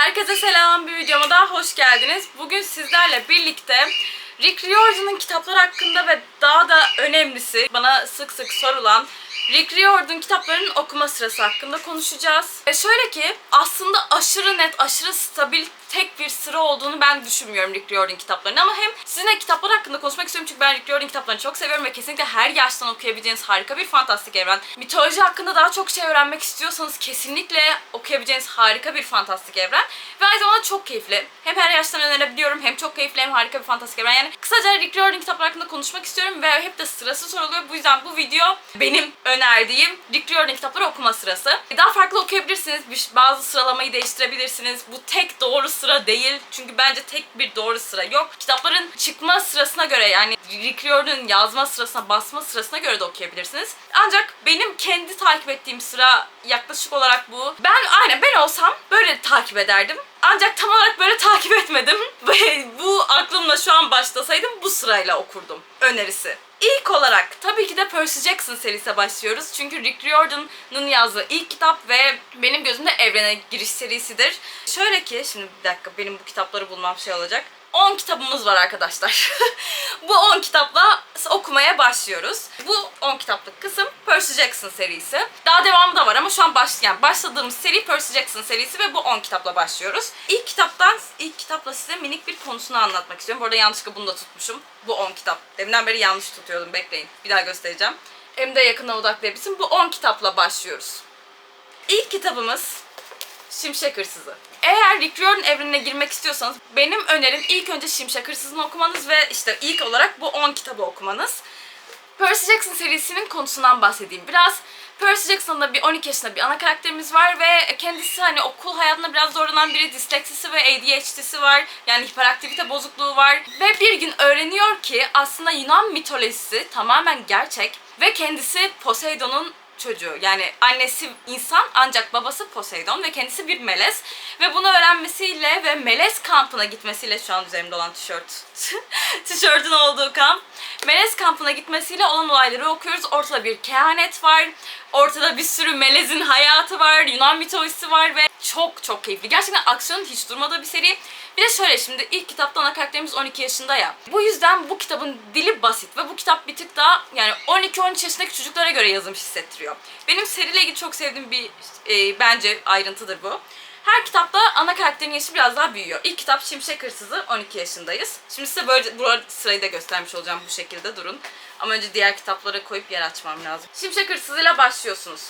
Herkese selam, bir videoma daha hoş geldiniz. Bugün sizlerle birlikte Rick Riordan'ın kitapları hakkında ve daha da önemlisi bana sık sık sorulan Rick Riordan kitaplarının okuma sırası hakkında konuşacağız. E şöyle ki aslında aşırı net, aşırı stabil tek bir sıra olduğunu ben düşünmüyorum Rick Riordan kitaplarının ama hem sizinle kitaplar hakkında konuşmak istiyorum çünkü ben Rick Riordan kitaplarını çok seviyorum ve kesinlikle her yaştan okuyabileceğiniz harika bir fantastik evren. Mitoloji hakkında daha çok şey öğrenmek istiyorsanız kesinlikle okuyabileceğiniz harika bir fantastik evren ve aynı zamanda çok keyifli. Hem her yaştan önerebiliyorum hem çok keyifli hem harika bir fantastik evren. Yani kısaca Rick Riordan kitapları hakkında konuşmak istiyorum ve hep de sırası soruluyor. Bu yüzden bu video benim önerdiğim Rick Riordan kitapları okuma sırası. Daha farklı okuyabilirsiniz. Bazı sıralamayı değiştirebilirsiniz. Bu tek doğru sıra değil. Çünkü bence tek bir doğru sıra yok. Kitapların çıkma sırasına göre yani Rick Riordan'ın yazma sırasına, basma sırasına göre de okuyabilirsiniz. Ancak benim kendi takip ettiğim sıra yaklaşık olarak bu. Ben aynen ben olsam böyle takip ederdim. Ancak tam olarak böyle takip etmedim. Bu aklımla şu an başlasaydım bu sırayla okurdum önerisi. İlk olarak tabii ki de Percy Jackson serisine başlıyoruz. Çünkü Rick Riordan'ın yazdığı ilk kitap ve benim gözümde evrene giriş serisidir. Şöyle ki, şimdi bir dakika benim bu kitapları bulmam şey olacak. 10 kitabımız var arkadaşlar. bu 10 kitapla okumaya başlıyoruz. Bu 10 kitaplık kısım Percy Jackson serisi. Daha devamı da var ama şu an başlayan başladığımız seri Percy Jackson serisi ve bu 10 kitapla başlıyoruz. İlk kitaptan ilk kitapla size minik bir konusunu anlatmak istiyorum. Bu arada yanlışlıkla bunu da tutmuşum. Bu 10 kitap. Deminden beri yanlış tutuyordum. Bekleyin. Bir daha göstereceğim. Hem de yakına odaklayabilsin. Bu 10 kitapla başlıyoruz. İlk kitabımız Şimşek Hırsızı. Eğer Rick Riordan evrenine girmek istiyorsanız benim önerim ilk önce Şimşek Hırsızı'nı okumanız ve işte ilk olarak bu 10 kitabı okumanız. Percy Jackson serisinin konusundan bahsedeyim biraz. Percy Jackson'da bir 12 yaşında bir ana karakterimiz var ve kendisi hani okul hayatında biraz zorlanan biri, disleksisi ve ADHD'si var. Yani hiperaktivite bozukluğu var. Ve bir gün öğreniyor ki aslında Yunan mitolojisi tamamen gerçek ve kendisi Poseidon'un çocuğu. Yani annesi insan ancak babası Poseidon ve kendisi bir melez. Ve bunu öğrenmesiyle ve melez kampına gitmesiyle şu an üzerimde olan tişört. Tişörtün olduğu kamp. Melez kampına gitmesiyle olan olayları okuyoruz. Ortada bir kehanet var. Ortada bir sürü melezin hayatı var. Yunan mitolojisi var ve çok çok keyifli. Gerçekten aksiyonun hiç durmadığı bir seri. Bir de şöyle şimdi ilk kitapta ana karakterimiz 12 yaşında ya. Bu yüzden bu kitabın dili basit ve bu kitap bir tık daha yani 12-13 yaşındaki çocuklara göre yazılmış hissettiriyor. Benim seriyle ilgili çok sevdiğim bir e, bence ayrıntıdır bu. Her kitapta ana karakterin yaşı biraz daha büyüyor. İlk kitap Şimşek Hırsızı 12 yaşındayız. Şimdi size böyle bu sırayı da göstermiş olacağım bu şekilde durun. Ama önce diğer kitaplara koyup yer açmam lazım. Şimşek Hırsızı ile başlıyorsunuz.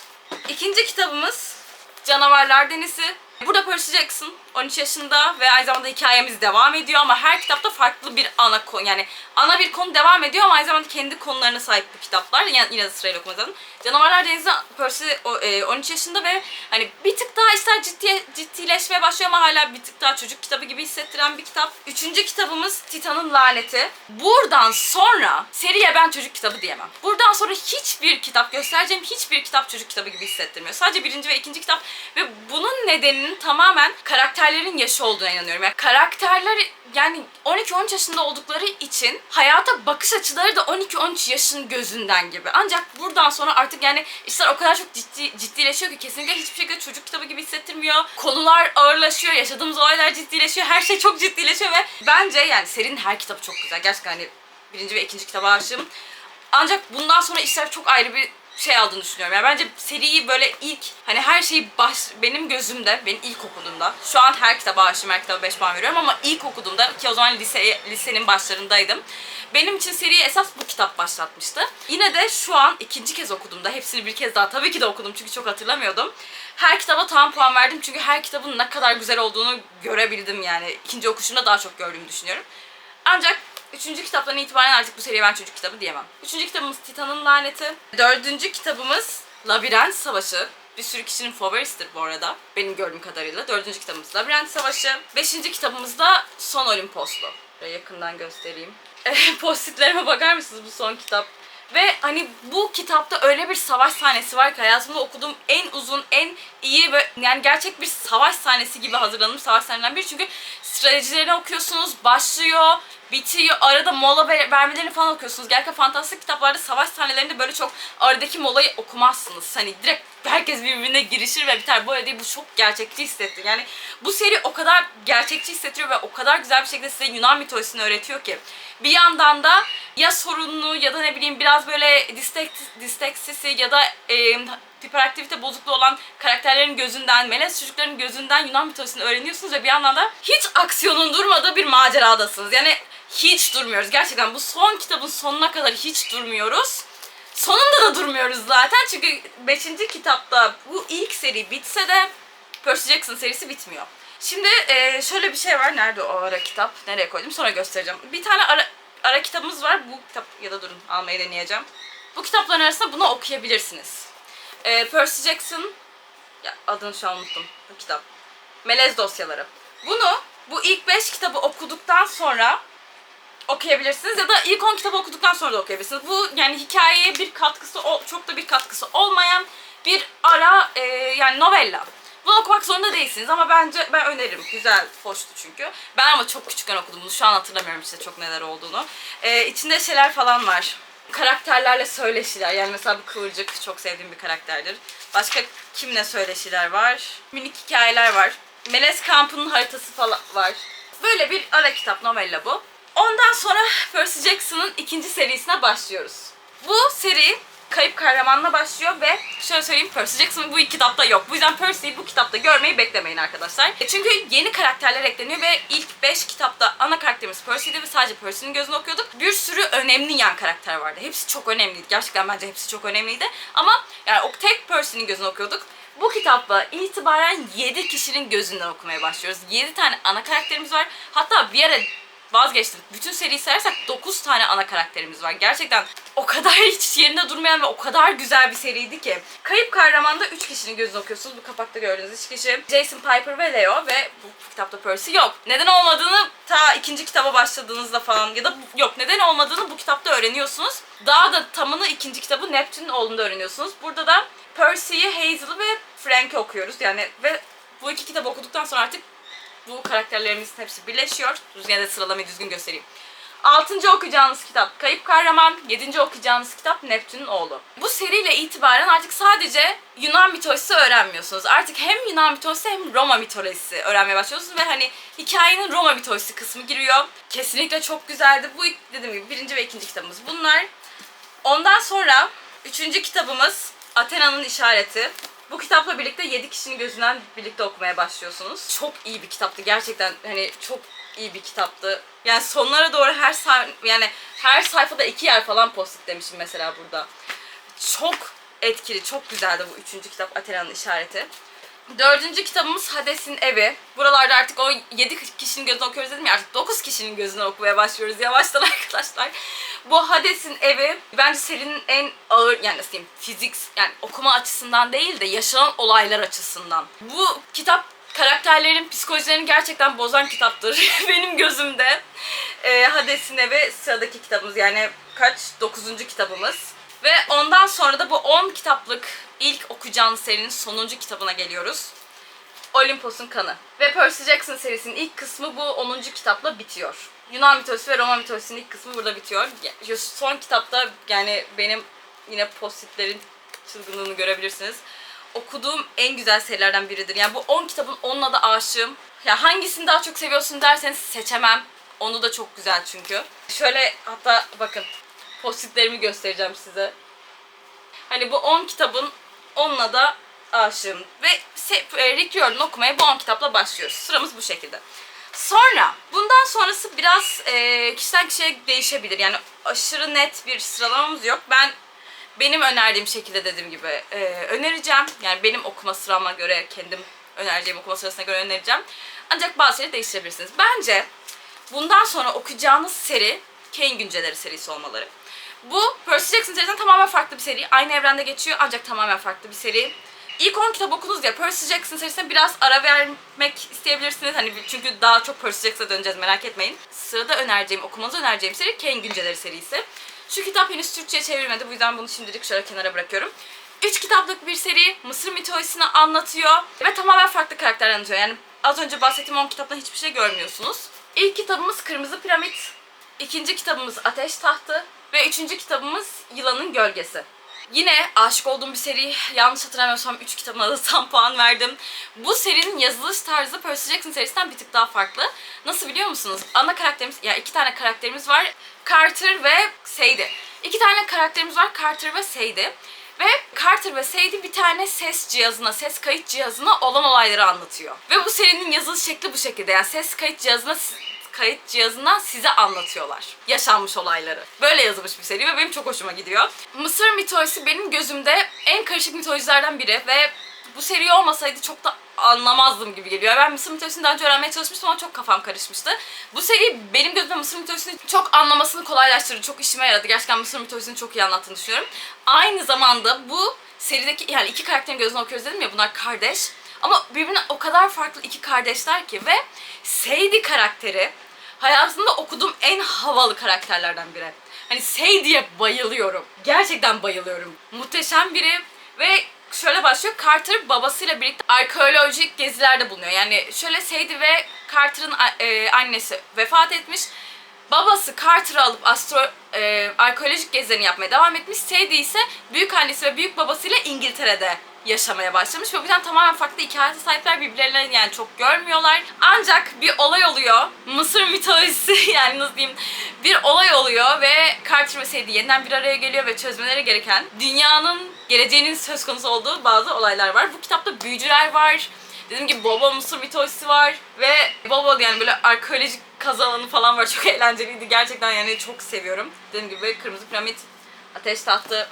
İkinci kitabımız Canavarlar Denizi. Burada Percy Jackson 13 yaşında ve aynı zamanda hikayemiz devam ediyor ama her kitapta farklı bir ana konu yani ana bir konu devam ediyor ama aynı zamanda kendi konularına sahip bu kitaplar. Yani yine de sırayla okumak. Canavarlar Denizi Percy o- e, 13 yaşında ve hani bir tık daha işler ciddi, ciddileşmeye başlıyor ama hala bir tık daha çocuk kitabı gibi hissettiren bir kitap. Üçüncü kitabımız Titan'ın Laneti. Buradan sonra seriye ben çocuk kitabı diyemem. Buradan sonra hiçbir kitap göstereceğim hiçbir kitap çocuk kitabı gibi hissettirmiyor. Sadece birinci ve ikinci kitap ve bunun nedeninin tamamen karakterlerin yaşı olduğuna inanıyorum. Yani karakterler yani 12-13 yaşında oldukları için hayata bakış açıları da 12-13 yaşın gözünden gibi. Ancak buradan sonra artık yani işler o kadar çok ciddi ciddileşiyor ki kesinlikle hiçbir şekilde çocuk kitabı gibi hissettirmiyor. Konular ağırlaşıyor, yaşadığımız olaylar ciddileşiyor, her şey çok ciddileşiyor ve bence yani serinin her kitabı çok güzel. Gerçekten hani birinci ve ikinci kitaba aşığım. Ancak bundan sonra işler çok ayrı bir şey aldığını düşünüyorum. Yani bence seriyi böyle ilk hani her şeyi baş benim gözümde benim ilk okuduğumda şu an her kitaba aşığım her kitaba 5 puan veriyorum ama ilk okuduğumda ki o zaman lise, lisenin başlarındaydım. Benim için seriyi esas bu kitap başlatmıştı. Yine de şu an ikinci kez okuduğumda hepsini bir kez daha tabii ki de okudum çünkü çok hatırlamıyordum. Her kitaba tam puan verdim çünkü her kitabın ne kadar güzel olduğunu görebildim yani. ikinci okuşumda daha çok gördüğümü düşünüyorum. Ancak Üçüncü kitaptan itibaren artık bu seriye ben çocuk kitabı diyemem. Üçüncü kitabımız Titan'ın Laneti. Dördüncü kitabımız Labirent Savaşı. Bir sürü kişinin favorisidir bu arada. Benim gördüğüm kadarıyla. Dördüncü kitabımız Labirent Savaşı. Beşinci kitabımız da Son Olimposlu. Böyle yakından göstereyim. Postitlerime bakar mısınız bu son kitap? Ve hani bu kitapta öyle bir savaş sahnesi var ki hayatımda okuduğum en uzun, en iyi ve yani gerçek bir savaş sahnesi gibi hazırlanmış savaş sahnelerinden biri. Çünkü stratejilerini okuyorsunuz, başlıyor, bitiyor, arada mola ver- vermelerini falan okuyorsunuz. Gerçekten fantastik kitaplarda savaş sahnelerinde böyle çok aradaki molayı okumazsınız. Hani direkt herkes birbirine girişir ve biter. Bu arada bu çok gerçekçi hissetti. Yani bu seri o kadar gerçekçi hissettiriyor ve o kadar güzel bir şekilde size Yunan mitolojisini öğretiyor ki. Bir yandan da ya sorunlu ya da ne bileyim biraz böyle distek, disteksisi ya da e, hiperaktivite bozukluğu olan karakterlerin gözünden, melez çocukların gözünden Yunan mitolojisini öğreniyorsunuz ve bir yandan da hiç aksiyonun durmadığı bir maceradasınız. Yani hiç durmuyoruz. Gerçekten bu son kitabın sonuna kadar hiç durmuyoruz. Sonunda da durmuyoruz zaten çünkü 5. kitapta bu ilk seri bitse de Percy Jackson serisi bitmiyor. Şimdi e, şöyle bir şey var. Nerede o ara kitap? Nereye koydum? Sonra göstereceğim. Bir tane ara, ara kitabımız var. Bu kitap ya da durun almayı deneyeceğim. Bu kitapların arasında bunu okuyabilirsiniz. E, Percy Jackson ya adını şu an unuttum bu kitap. Melez dosyaları. Bunu bu ilk 5 kitabı okuduktan sonra okuyabilirsiniz ya da ilk 10 kitabı okuduktan sonra da okuyabilirsiniz. Bu yani hikayeye bir katkısı çok da bir katkısı olmayan bir ara e, yani novella. Bunu okumak zorunda değilsiniz ama bence ben öneririm. Güzel, hoştu çünkü. Ben ama çok küçükken okudum bunu. Şu an hatırlamıyorum işte çok neler olduğunu. E, içinde şeyler falan var. Karakterlerle söyleşiler. Yani mesela bu Kıvırcık çok sevdiğim bir karakterdir. Başka kimle söyleşiler var? Minik hikayeler var. Melez Kampı'nın haritası falan var. Böyle bir ara kitap, novella bu. Ondan sonra Percy Jackson'ın ikinci serisine başlıyoruz. Bu seri Kayıp Kahraman'la başlıyor ve şöyle söyleyeyim Percy Jackson bu iki kitapta yok. Bu yüzden Percy'yi bu kitapta görmeyi beklemeyin arkadaşlar. E Çünkü yeni karakterler ekleniyor ve ilk 5 kitapta ana karakterimiz Percy'di ve sadece Percy'nin gözünü okuyorduk. Bir sürü önemli yan karakter vardı. Hepsi çok önemliydi. Gerçekten bence hepsi çok önemliydi. Ama yani o tek Percy'nin gözünü okuyorduk. Bu kitapla itibaren 7 kişinin gözünden okumaya başlıyoruz. 7 tane ana karakterimiz var. Hatta bir ara vazgeçtim. Bütün seriyi sayarsak 9 tane ana karakterimiz var. Gerçekten o kadar hiç yerinde durmayan ve o kadar güzel bir seriydi ki. Kayıp Kahraman'da 3 kişinin gözünü okuyorsunuz. Bu kapakta gördüğünüz 3 kişi. Jason Piper ve Leo ve bu kitapta Percy yok. Neden olmadığını ta ikinci kitaba başladığınızda falan ya da yok neden olmadığını bu kitapta öğreniyorsunuz. Daha da tamını ikinci kitabı Neptüne'ün oğlunda öğreniyorsunuz. Burada da Percy'yi, Hazel'ı ve Frank'i okuyoruz. Yani ve bu iki kitap okuduktan sonra artık bu karakterlerimizin hepsi birleşiyor. Yine de sıralamayı düzgün göstereyim. Altıncı okuyacağınız kitap Kayıp Kahraman, yedinci okuyacağınız kitap Neptün'ün Oğlu. Bu seriyle itibaren artık sadece Yunan mitolojisi öğrenmiyorsunuz. Artık hem Yunan mitolojisi hem Roma mitolojisi öğrenmeye başlıyorsunuz ve hani hikayenin Roma mitolojisi kısmı giriyor. Kesinlikle çok güzeldi. Bu dediğim gibi birinci ve ikinci kitabımız bunlar. Ondan sonra üçüncü kitabımız Athena'nın İşareti. Bu kitapla birlikte 7 kişinin gözünden birlikte okumaya başlıyorsunuz. Çok iyi bir kitaptı gerçekten hani çok iyi bir kitaptı. Yani sonlara doğru her yani her sayfada iki yer falan post demişim mesela burada. Çok etkili, çok güzeldi bu üçüncü kitap Athena'nın İşareti. Dördüncü kitabımız Hades'in Evi. Buralarda artık o 7 kişinin gözünden okuyoruz dedim ya artık 9 kişinin gözünden okumaya başlıyoruz yavaştan arkadaşlar. Bu Hades'in Evi bence serinin en ağır yani nasıl diyeyim fizik yani okuma açısından değil de yaşanan olaylar açısından. Bu kitap karakterlerin psikolojilerini gerçekten bozan kitaptır benim gözümde. Ee, Hades'in Evi sıradaki kitabımız yani kaç? 9. kitabımız. Ve ondan sonra da bu 10 kitaplık ilk okuyacağınız serinin sonuncu kitabına geliyoruz. Olimpos'un Kanı. Ve Percy Jackson serisinin ilk kısmı bu 10. kitapla bitiyor. Yunan mitolojisi ve Roma mitolojisinin ilk kısmı burada bitiyor. Son kitapta yani benim yine postitlerin çılgınlığını görebilirsiniz. Okuduğum en güzel serilerden biridir. Yani bu 10 kitabın 10'una da aşığım. Ya hangisini daha çok seviyorsun derseniz seçemem. Onu da çok güzel çünkü. Şöyle hatta bakın postitlerimi göstereceğim size. Hani bu 10 kitabın 10'una da aşığım. Ve se- e, Rick Riordan okumaya bu 10 kitapla başlıyoruz. Sıramız bu şekilde. Sonra, bundan sonrası biraz e, kişiden kişiye değişebilir. Yani aşırı net bir sıralamamız yok. Ben benim önerdiğim şekilde dediğim gibi e, önereceğim. Yani benim okuma sırama göre, kendim önereceğim okuma sırasına göre önereceğim. Ancak bazı şeyleri değiştirebilirsiniz. Bence bundan sonra okuyacağınız seri Kane Günceleri serisi olmaları. Bu Percy Jackson serisinden tamamen farklı bir seri. Aynı evrende geçiyor ancak tamamen farklı bir seri. İlk 10 kitap okudunuz ya Percy Jackson serisine biraz ara vermek isteyebilirsiniz. Hani çünkü daha çok Percy Jackson'a döneceğiz merak etmeyin. Sırada önereceğim, okumanızı önereceğim seri Kane Günceleri serisi. Şu kitap henüz Türkçe'ye çevrilmedi. Bu yüzden bunu şimdilik şöyle kenara bırakıyorum. 3 kitaplık bir seri Mısır mitolojisini anlatıyor ve tamamen farklı karakterler anlatıyor. Yani az önce bahsettiğim 10 kitaptan hiçbir şey görmüyorsunuz. İlk kitabımız Kırmızı Piramit, ikinci kitabımız Ateş Tahtı ve üçüncü kitabımız Yılanın Gölgesi. Yine aşık olduğum bir seri. Yanlış hatırlamıyorsam 3 kitabına da tam puan verdim. Bu serinin yazılış tarzı Percy Jackson serisinden bir tık daha farklı. Nasıl biliyor musunuz? Ana karakterimiz, ya iki tane karakterimiz var. Carter ve Sadie. İki tane karakterimiz var. Carter ve Sadie. Ve Carter ve Sadie bir tane ses cihazına, ses kayıt cihazına olan olayları anlatıyor. Ve bu serinin yazılış şekli bu şekilde. Yani ses kayıt cihazına kayıt cihazından size anlatıyorlar. Yaşanmış olayları. Böyle yazılmış bir seri ve benim çok hoşuma gidiyor. Mısır mitolojisi benim gözümde en karışık mitolojilerden biri ve bu seri olmasaydı çok da anlamazdım gibi geliyor. Ben Mısır mitolojisini daha önce öğrenmeye çalışmıştım ama çok kafam karışmıştı. Bu seri benim gözümde Mısır mitolojisini çok anlamasını kolaylaştırdı. Çok işime yaradı. Gerçekten Mısır mitolojisini çok iyi anlattığını düşünüyorum. Aynı zamanda bu serideki yani iki karakterin gözünden okuyoruz dedim ya bunlar kardeş. Ama birbirine o kadar farklı iki kardeşler ki ve Sadie karakteri hayatımda okuduğum en havalı karakterlerden biri. Hani Sadie'ye bayılıyorum. Gerçekten bayılıyorum. Muhteşem biri ve şöyle başlıyor. Carter babasıyla birlikte arkeolojik gezilerde bulunuyor. Yani şöyle Sadie ve Carter'ın e, annesi vefat etmiş. Babası Carter'ı alıp astro e, arkeolojik gezilerini yapmaya devam etmiş. Sadie ise büyük annesi ve büyük babasıyla İngiltere'de yaşamaya başlamış ve bu yüzden tamamen farklı hikayete sahipler birbirlerini yani çok görmüyorlar. Ancak bir olay oluyor. Mısır mitolojisi yani nasıl diyeyim bir olay oluyor ve Carter ve Sadie yeniden bir araya geliyor ve çözmeleri gereken dünyanın geleceğinin söz konusu olduğu bazı olaylar var. Bu kitapta büyücüler var. Dediğim gibi Bobo Mısır mitolojisi var ve Bobo yani böyle arkeolojik kazı falan var. Çok eğlenceliydi. Gerçekten yani çok seviyorum. Dediğim gibi Kırmızı Piramit, Ateş Tahtı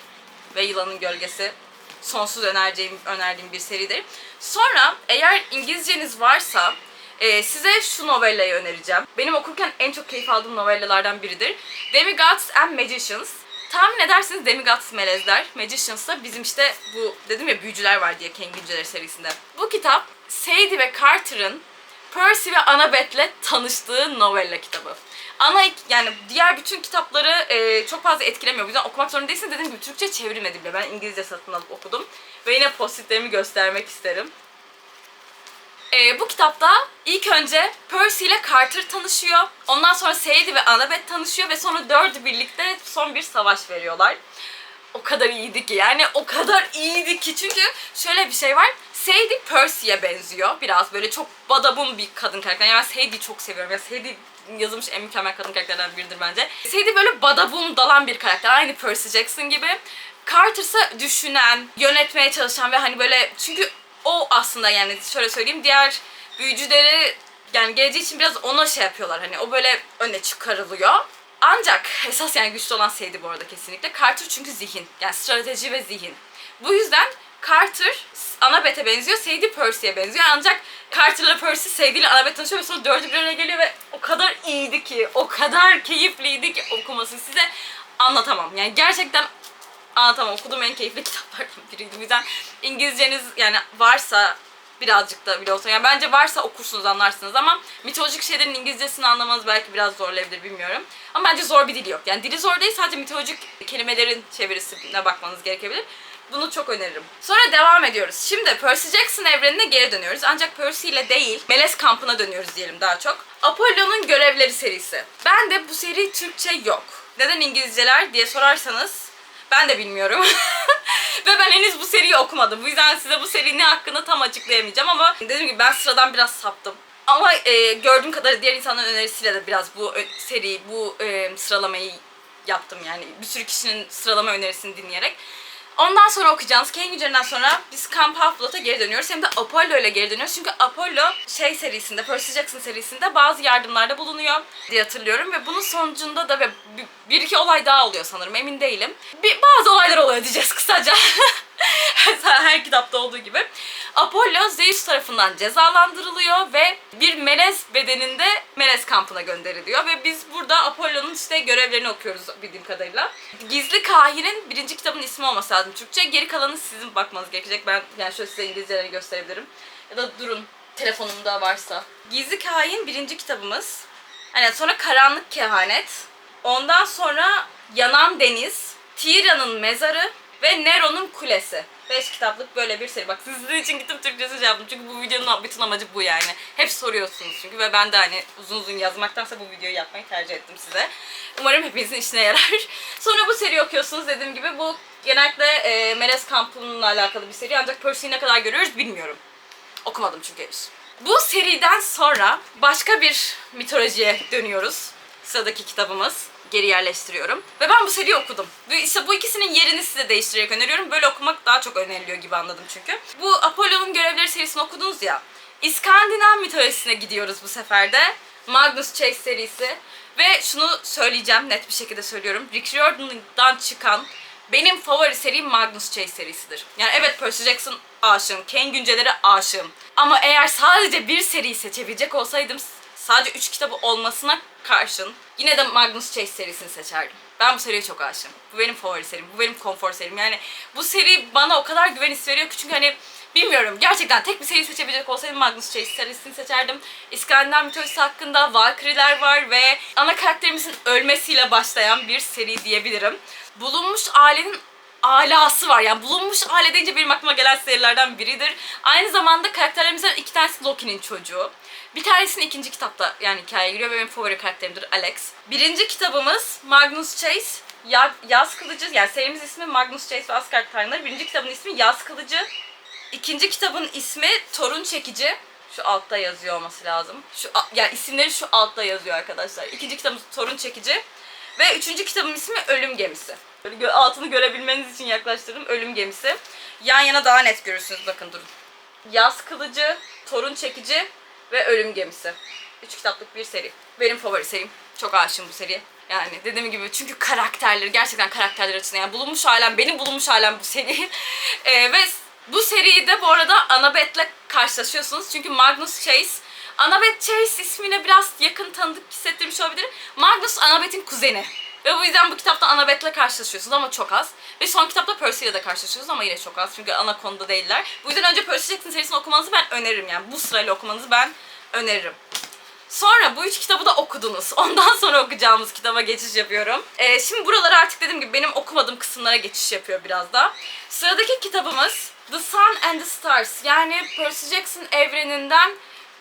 ve Yılanın Gölgesi sonsuz önereceğim, önerdiğim bir seridir. Sonra eğer İngilizceniz varsa e, size şu novellayı önereceğim. Benim okurken en çok keyif aldığım novellalardan biridir. Demigods and Magicians. Tahmin edersiniz Demigods melezler. Magicians da bizim işte bu dedim ya büyücüler var diye Ken Büyücüleri serisinde. Bu kitap Sadie ve Carter'ın Percy ve Annabeth'le tanıştığı novella kitabı. Ana yani diğer bütün kitapları e, çok fazla etkilemiyor. Bu yüzden okumak zorunda değilsin. Dediğim gibi Türkçe çevrilmedi bile. Ben İngilizce satın alıp okudum. Ve yine postitlerimi göstermek isterim. E, bu kitapta ilk önce Percy ile Carter tanışıyor. Ondan sonra Sadie ve Annabeth tanışıyor ve sonra dördü birlikte son bir savaş veriyorlar. O kadar iyiydi ki yani o kadar iyiydi ki çünkü şöyle bir şey var. Sadie Percy'ye benziyor biraz böyle çok badabun bir kadın karakter. Yani ben Sadie'yi çok seviyorum. Ya Sadie yazılmış en mükemmel kadın karakterlerden biridir bence. Sadie böyle badabun dalan bir karakter. Aynı Percy Jackson gibi. Carter ise düşünen, yönetmeye çalışan ve hani böyle çünkü o aslında yani şöyle söyleyeyim diğer büyücüleri yani geleceği için biraz ona şey yapıyorlar hani o böyle öne çıkarılıyor. Ancak esas yani güçlü olan Sadie bu arada kesinlikle. Carter çünkü zihin. Yani strateji ve zihin. Bu yüzden Carter Annabeth'e benziyor, Sadie Percy'ye benziyor. Ancak Carter'la Percy Sadie ile Annabeth tanışıyor ve sonra dördü bir araya geliyor ve o kadar iyiydi ki, o kadar keyifliydi ki okuması size anlatamam. Yani gerçekten anlatamam. Okuduğum en keyifli kitaplardan biriydi. O yüzden İngilizceniz yani varsa birazcık da bile olsa yani bence varsa okursunuz anlarsınız ama mitolojik şeylerin İngilizcesini anlamanız belki biraz zorlayabilir bilmiyorum. Ama bence zor bir dili yok. Yani dili zor değil sadece mitolojik kelimelerin çevirisine bakmanız gerekebilir. Bunu çok öneririm. Sonra devam ediyoruz. Şimdi Percy Jackson evrenine geri dönüyoruz. Ancak Percy ile değil, Melez kampına dönüyoruz diyelim daha çok. Apollo'nun görevleri serisi. Ben de bu seri Türkçe yok. Neden İngilizceler diye sorarsanız ben de bilmiyorum. Ve ben henüz bu seriyi okumadım. Bu yüzden size bu seri ne hakkında tam açıklayamayacağım ama dediğim gibi ben sıradan biraz saptım. Ama e, gördüğüm kadarıyla diğer insanların önerisiyle de biraz bu ö- seri, bu e, sıralamayı yaptım yani. Bir sürü kişinin sıralama önerisini dinleyerek. Ondan sonra okuyacağınız Ken Güceri'nden sonra biz Camp Half-Blood'a geri dönüyoruz. Hem de Apollo ile geri dönüyoruz. Çünkü Apollo şey serisinde, Percy Jackson serisinde bazı yardımlarda bulunuyor diye hatırlıyorum. Ve bunun sonucunda da ve bir iki olay daha oluyor sanırım emin değilim. Bir, bazı olaylar oluyor diyeceğiz kısaca. Her kitapta olduğu gibi. Apollo Zeus tarafından cezalandırılıyor ve bir melez bedeninde melez kampına gönderiliyor ve biz burada Apollo'nun işte görevlerini okuyoruz bildiğim kadarıyla. Gizli Kahin'in birinci kitabın ismi olması lazım Türkçe. Geri kalanı sizin bakmanız gerekecek. Ben yani şöyle size İngilizceleri gösterebilirim. Ya da durun telefonumda varsa. Gizli Kahin birinci kitabımız. Hani sonra Karanlık Kehanet. Ondan sonra Yanan Deniz, Tira'nın Mezarı, ve Nero'nun Kulesi. 5 kitaplık böyle bir seri. Bak sizin için gittim Türkçesi şey yaptım. Çünkü bu videonun bütün amacı bu yani. Hep soruyorsunuz çünkü ve ben de hani uzun uzun yazmaktansa bu videoyu yapmayı tercih ettim size. Umarım hepinizin işine yarar. Sonra bu seriyi okuyorsunuz dediğim gibi. Bu genellikle e, Melez Kampı'nınla alakalı bir seri. Ancak Percy'yi ne kadar görüyoruz bilmiyorum. Okumadım çünkü henüz. Bu seriden sonra başka bir mitolojiye dönüyoruz. Sıradaki kitabımız. Geri yerleştiriyorum. Ve ben bu seriyi okudum. İşte bu ikisinin yerini size değiştirerek öneriyorum. Böyle okumak daha çok öneriliyor gibi anladım çünkü. Bu Apollo'nun Görevleri serisini okudunuz ya. İskandinav mitolojisine gidiyoruz bu sefer de. Magnus Chase serisi. Ve şunu söyleyeceğim, net bir şekilde söylüyorum. Rick Riordan'dan çıkan benim favori serim Magnus Chase serisidir. Yani evet Percy Jackson aşığım, Kane Günceler'e aşığım. Ama eğer sadece bir seriyi seçebilecek olsaydım sadece 3 kitabı olmasına karşın yine de Magnus Chase serisini seçerdim. Ben bu seriye çok aşığım. Bu benim favori serim, bu benim konfor serim. Yani bu seri bana o kadar güven hissi veriyor ki çünkü hani bilmiyorum gerçekten tek bir seri seçebilecek olsaydım Magnus Chase serisini seçerdim. İskandinav mitolojisi hakkında Valkyrie'ler var ve ana karakterimizin ölmesiyle başlayan bir seri diyebilirim. Bulunmuş ailenin alası var. Yani bulunmuş aile deyince benim aklıma gelen serilerden biridir. Aynı zamanda karakterlerimizden iki tanesi Loki'nin çocuğu. Bir tanesinin ikinci kitapta yani hikayeye giriyor ve benim favori karakterimdir Alex. Birinci kitabımız Magnus Chase. Ya- Yaz Kılıcı, yani serimiz ismi Magnus Chase ve Asgard Tanrıları. Birinci kitabın ismi Yaz Kılıcı. İkinci kitabın ismi Torun Çekici. Şu altta yazıyor olması lazım. Şu yani isimleri şu altta yazıyor arkadaşlar. İkinci kitabımız Torun Çekici. Ve üçüncü kitabın ismi Ölüm Gemisi. Böyle altını görebilmeniz için yaklaştırdım. Ölüm Gemisi. Yan yana daha net görürsünüz bakın durun. Yaz Kılıcı, Torun Çekici ve Ölüm Gemisi. Üç kitaplık bir seri. Benim favori serim. Çok aşığım bu seriye. Yani dediğim gibi çünkü karakterleri gerçekten karakterler açısından yani bulunmuş alem benim bulunmuş alem bu seri. Ee, ve bu seriyi de bu arada Annabeth'le karşılaşıyorsunuz. Çünkü Magnus Chase Annabeth Chase ismine biraz yakın tanıdık hissettirmiş olabilir. Magnus Annabeth'in kuzeni. Ve bu yüzden bu kitapta Annabeth'le karşılaşıyorsunuz ama çok az. Ve son kitapta Percy ile karşılaşıyorsunuz ama yine çok az. Çünkü ana konuda değiller. Bu yüzden önce Percy Jackson serisini okumanızı ben öneririm. Yani bu sırayla okumanızı ben öneririm. Sonra bu üç kitabı da okudunuz. Ondan sonra okuyacağımız kitaba geçiş yapıyorum. Ee, şimdi buraları artık dediğim gibi benim okumadığım kısımlara geçiş yapıyor biraz da. Sıradaki kitabımız The Sun and the Stars. Yani Percy Jackson evreninden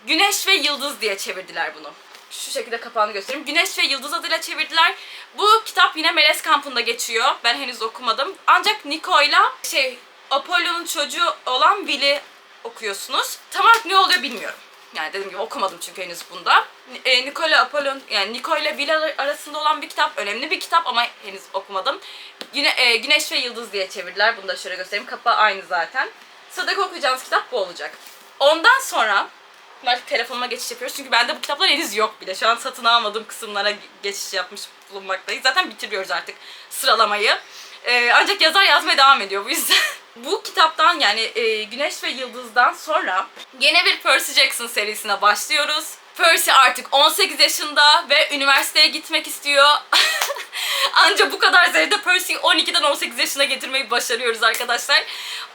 Güneş ve Yıldız diye çevirdiler bunu. Şu şekilde kapağını göstereyim. Güneş ve Yıldız adıyla çevirdiler. Bu kitap yine Melez kampında geçiyor. Ben henüz okumadım. Ancak Nico'yla şey Apollo'nun çocuğu olan Will'i okuyorsunuz. Tam olarak ne oluyor bilmiyorum. Yani dediğim gibi okumadım çünkü henüz bunda. E, Nicola Apollon yani Will ar- arasında olan bir kitap. Önemli bir kitap ama henüz okumadım. Güne, e, Güneş ve Yıldız diye çevirdiler. Bunu da şöyle göstereyim. Kapağı aynı zaten. Sıradaki okuyacağımız kitap bu olacak. Ondan sonra artık telefonuma geçiş yapıyoruz. Çünkü bende bu kitaplar henüz yok bile. Şu an satın almadığım kısımlara geçiş yapmış bulunmaktayız. Zaten bitiriyoruz artık sıralamayı. Ee, ancak yazar yazmaya devam ediyor bu yüzden. bu kitaptan yani e, Güneş ve Yıldız'dan sonra yeni bir Percy Jackson serisine başlıyoruz. Percy artık 18 yaşında ve üniversiteye gitmek istiyor. Ancak bu kadar zevde Percy'yi 12'den 18 yaşına getirmeyi başarıyoruz arkadaşlar.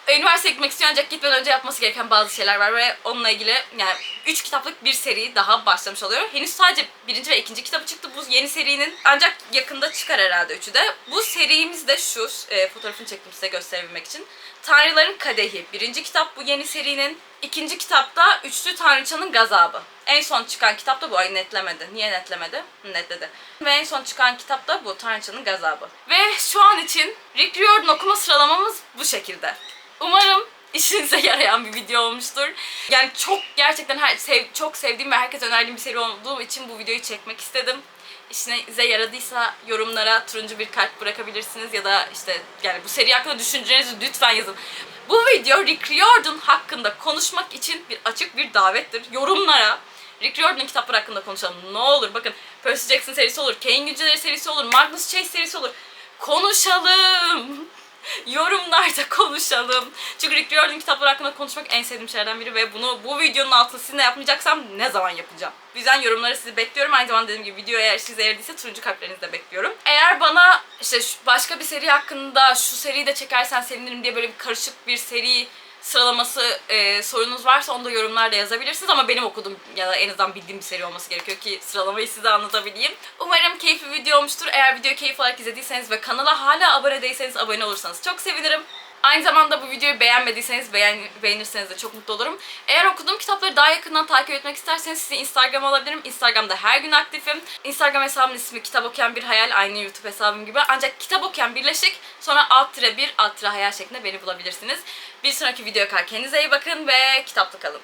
Üniversiteye gitmek istiyor ancak gitmeden önce yapması gereken bazı şeyler var ve onunla ilgili yani 3 kitaplık bir seri daha başlamış oluyor. Henüz sadece birinci ve ikinci kitabı çıktı bu yeni serinin ancak yakında çıkar herhalde üçü de. Bu serimiz de şu, e, fotoğrafını çektim size gösterebilmek için. Tanrıların Kadehi. Birinci kitap bu yeni serinin. İkinci kitapta Üçlü Tanrıçanın Gazabı. En son çıkan kitap da bu. Ay netlemedi. Niye netlemedi? Netledi. Ve en son çıkan kitap da bu. Tanrıçanın Gazabı. Ve şu an için Rick Riordan okuma sıralamamız bu şekilde. Umarım işinize yarayan bir video olmuştur. Yani çok gerçekten her, sev, çok sevdiğim ve herkese önerdiğim bir seri olduğu için bu videoyu çekmek istedim. İşinize yaradıysa yorumlara turuncu bir kalp bırakabilirsiniz ya da işte yani bu seri hakkında düşüncelerinizi lütfen yazın. Bu video Rick Riordan hakkında konuşmak için bir açık bir davettir. Yorumlara Rick Riordan kitapları hakkında konuşalım. Ne olur bakın Percy Jackson serisi olur, Kane Günceleri serisi olur, Magnus Chase serisi olur. Konuşalım. Yorumlarda konuşalım. Çünkü Rick Riordan kitapları hakkında konuşmak en sevdiğim şeylerden biri ve bunu bu videonun altına sizinle yapmayacaksam ne zaman yapacağım? O yüzden yorumları sizi bekliyorum. Aynı zamanda dediğim gibi video eğer size yaradıysa turuncu kalplerinizi de bekliyorum. Eğer bana işte başka bir seri hakkında şu seriyi de çekersen sevinirim diye böyle bir karışık bir seri sıralaması e, sorunuz varsa onu da yorumlarda yazabilirsiniz ama benim okuduğum ya da en azından bildiğim bir seri olması gerekiyor ki sıralamayı size anlatabileyim. Umarım keyifli bir video olmuştur. Eğer videoyu keyif olarak izlediyseniz ve kanala hala abone değilseniz abone olursanız çok sevinirim. Aynı zamanda bu videoyu beğenmediyseniz beğen, beğenirseniz de çok mutlu olurum. Eğer okuduğum kitapları daha yakından takip etmek isterseniz sizi Instagram'a alabilirim. Instagram'da her gün aktifim. Instagram hesabımın ismi Kitap Okuyan Bir Hayal. Aynı YouTube hesabım gibi. Ancak Kitap Okuyan Birleşik sonra alt tire bir alt tire hayal şeklinde beni bulabilirsiniz. Bir sonraki videoya kadar kendinize iyi bakın ve kitaplı kalın.